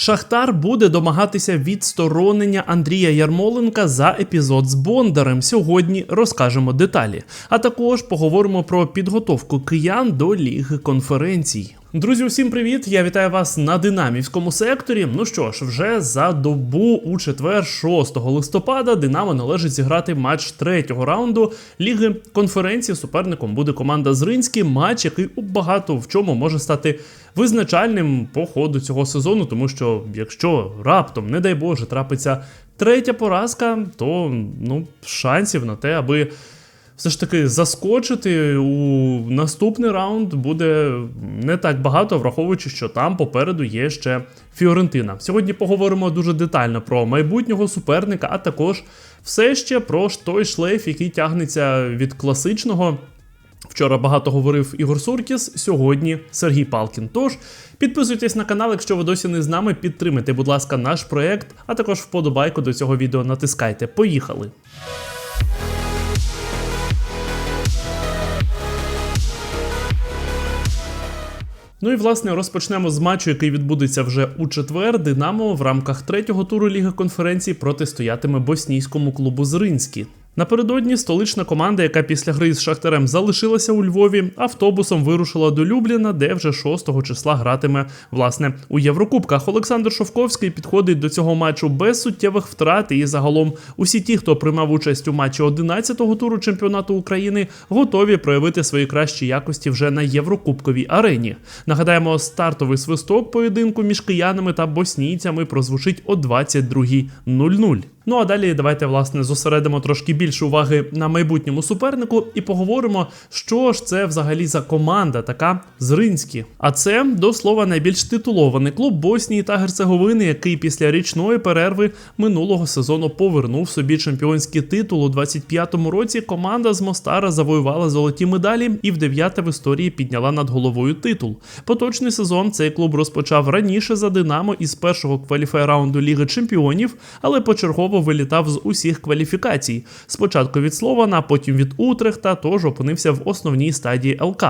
Шахтар буде домагатися відсторонення Андрія Ярмоленка за епізод з Бондарем. Сьогодні розкажемо деталі. А також поговоримо про підготовку киян до ліги конференцій. Друзі, усім привіт! Я вітаю вас на динамівському секторі. Ну що ж, вже за добу у четвер, 6 листопада, Динамо належить зіграти матч третього раунду ліги конференції. Суперником буде команда Зринський. Матч, який у багато в чому може стати визначальним по ходу цього сезону, тому що якщо раптом, не дай Боже, трапиться третя поразка, то ну шансів на те, аби все ж таки заскочити у наступний раунд буде не так багато, враховуючи, що там попереду є ще Фіорентина. Сьогодні поговоримо дуже детально про майбутнього суперника, а також все ще про той шлейф, який тягнеться від класичного. Вчора багато говорив Ігор Суркіс, сьогодні Сергій Палкін. Тож підписуйтесь на канал, якщо ви досі не з нами. Підтримайте, будь ласка, наш проект, а також вподобайку до цього відео натискайте. Поїхали! Ну і власне розпочнемо з матчу, який відбудеться вже у четвер. Динамо в рамках третього туру Ліги конференції протистоятиме боснійському клубу Зринський. Напередодні столична команда, яка після гри з Шахтарем залишилася у Львові, автобусом вирушила до Любліна, де вже 6 числа гратиме власне у Єврокубках. Олександр Шовковський підходить до цього матчу без суттєвих втрат. І загалом усі ті, хто приймав участь у матчі 11-го туру чемпіонату України, готові проявити свої кращі якості вже на Єврокубковій арені. Нагадаємо, стартовий свисток поєдинку між киянами та боснійцями прозвучить о 22.00. Ну а далі давайте власне зосередимо трошки більше уваги на майбутньому супернику і поговоримо, що ж це взагалі за команда, така Зринські. А це до слова найбільш титулований клуб Боснії та Герцеговини, який після річної перерви минулого сезону повернув собі чемпіонський титул у 25-му році. Команда з Мостара завоювала золоті медалі і в дев'яте в історії підняла над головою титул. Поточний сезон цей клуб розпочав раніше за Динамо із першого кваліфай раунду Ліги Чемпіонів, але почергово вилітав з усіх кваліфікацій. Спочатку від Слована, потім від Утрехта, тож опинився в основній стадії ЛК.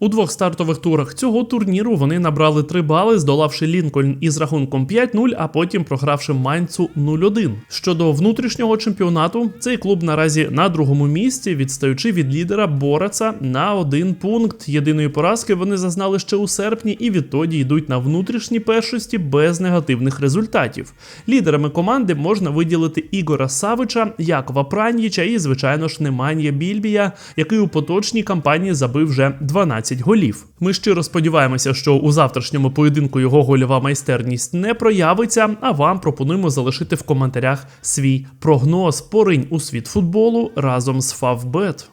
У двох стартових турах цього турніру вони набрали 3 бали, здолавши Лінкольн із рахунком 5-0, а потім програвши Майнцу 0-1. Щодо внутрішнього чемпіонату, цей клуб наразі на другому місці, відстаючи від лідера Бореца на один пункт. Єдиної поразки вони зазнали ще у серпні і відтоді йдуть на внутрішній першості без негативних результатів. Лідерами команди можна виділити Ігора Савича, Якова Праніча і, звичайно ж, Неманія Більбія, який у поточній кампанії забив вже 12 голів. Ми щиро сподіваємося, що у завтрашньому поєдинку його гольова майстерність не проявиться. А вам пропонуємо залишити в коментарях свій прогноз. Поринь у світ футболу разом з Фавбет.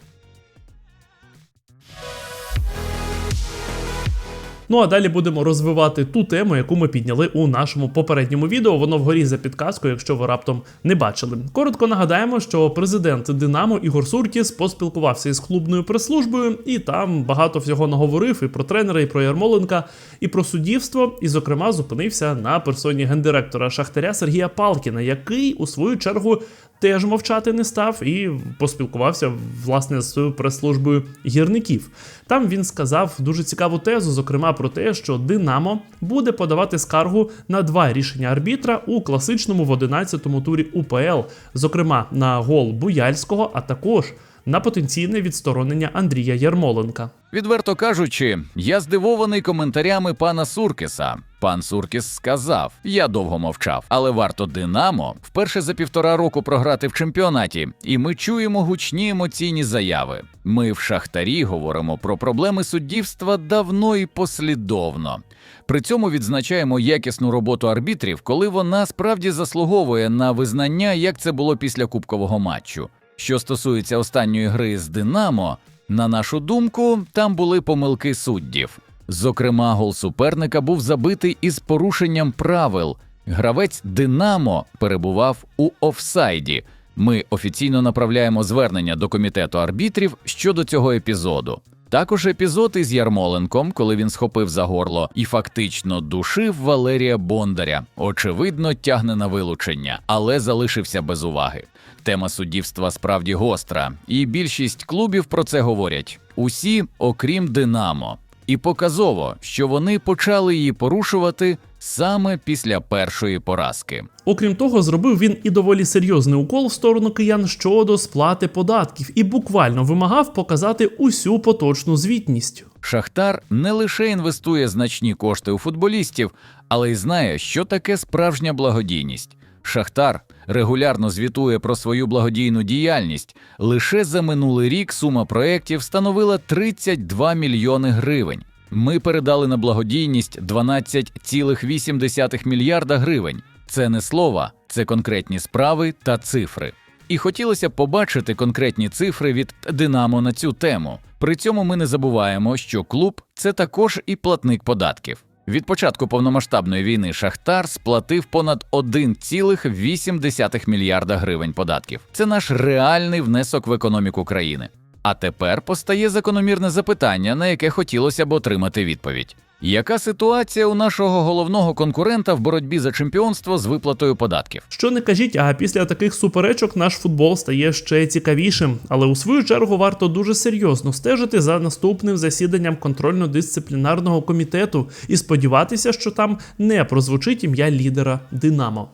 Ну а далі будемо розвивати ту тему, яку ми підняли у нашому попередньому відео. Воно вгорі за підказкою, якщо ви раптом не бачили. Коротко нагадаємо, що президент Динамо Ігор Суркіс поспілкувався із клубною прес-службою, і там багато всього наговорив і про тренера, і про Ярмоленка, і про суддівство. І, зокрема, зупинився на персоні гендиректора Шахтаря Сергія Палкіна, який у свою чергу. Теж мовчати не став і поспілкувався власне з прес-службою гірників. Там він сказав дуже цікаву тезу, зокрема про те, що Динамо буде подавати скаргу на два рішення арбітра у класичному в 11-му турі УПЛ, зокрема на гол Буяльського, а також на потенційне відсторонення Андрія Ярмоленка. Відверто кажучи, я здивований коментарями пана Суркіса. Пан Суркіс сказав: я довго мовчав, але варто Динамо вперше за півтора року програти в чемпіонаті, і ми чуємо гучні емоційні заяви. Ми в шахтарі говоримо про проблеми суддівства давно і послідовно. При цьому відзначаємо якісну роботу арбітрів, коли вона справді заслуговує на визнання, як це було після кубкового матчу. Що стосується останньої гри з Динамо, на нашу думку, там були помилки суддів. Зокрема, гол суперника був забитий із порушенням правил. Гравець Динамо перебував у офсайді. Ми офіційно направляємо звернення до комітету арбітрів щодо цього епізоду. Також епізод із Ярмоленком, коли він схопив за горло і фактично душив Валерія Бондаря, очевидно, тягне на вилучення, але залишився без уваги. Тема суддівства справді гостра, і більшість клубів про це говорять усі, окрім Динамо. І показово, що вони почали її порушувати саме після першої поразки. Окрім того, зробив він і доволі серйозний укол в сторону киян щодо сплати податків і буквально вимагав показати усю поточну звітність. Шахтар не лише інвестує значні кошти у футболістів, але й знає, що таке справжня благодійність. Шахтар регулярно звітує про свою благодійну діяльність. Лише за минулий рік сума проєктів становила 32 мільйони гривень. Ми передали на благодійність 12,8 мільярда гривень. Це не слова, це конкретні справи та цифри. І хотілося б побачити конкретні цифри від Динамо на цю тему. При цьому ми не забуваємо, що клуб це також і платник податків. Від початку повномасштабної війни Шахтар сплатив понад 1,8 мільярда гривень податків. Це наш реальний внесок в економіку країни. А тепер постає закономірне запитання, на яке хотілося б отримати відповідь. Яка ситуація у нашого головного конкурента в боротьбі за чемпіонство з виплатою податків? Що не кажіть, а після таких суперечок наш футбол стає ще цікавішим. Але у свою чергу варто дуже серйозно стежити за наступним засіданням контрольно-дисциплінарного комітету і сподіватися, що там не прозвучить ім'я лідера Динамо.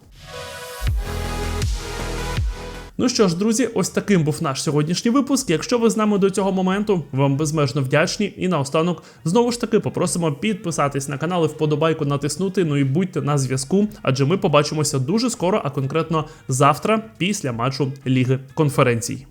Ну що ж, друзі, ось таким був наш сьогоднішній випуск. Якщо ви з нами до цього моменту, вам безмежно вдячні. І наостанок знову ж таки попросимо підписатись на канал і вподобайку натиснути. Ну і будьте на зв'язку, адже ми побачимося дуже скоро, а конкретно завтра, після матчу Ліги конференцій.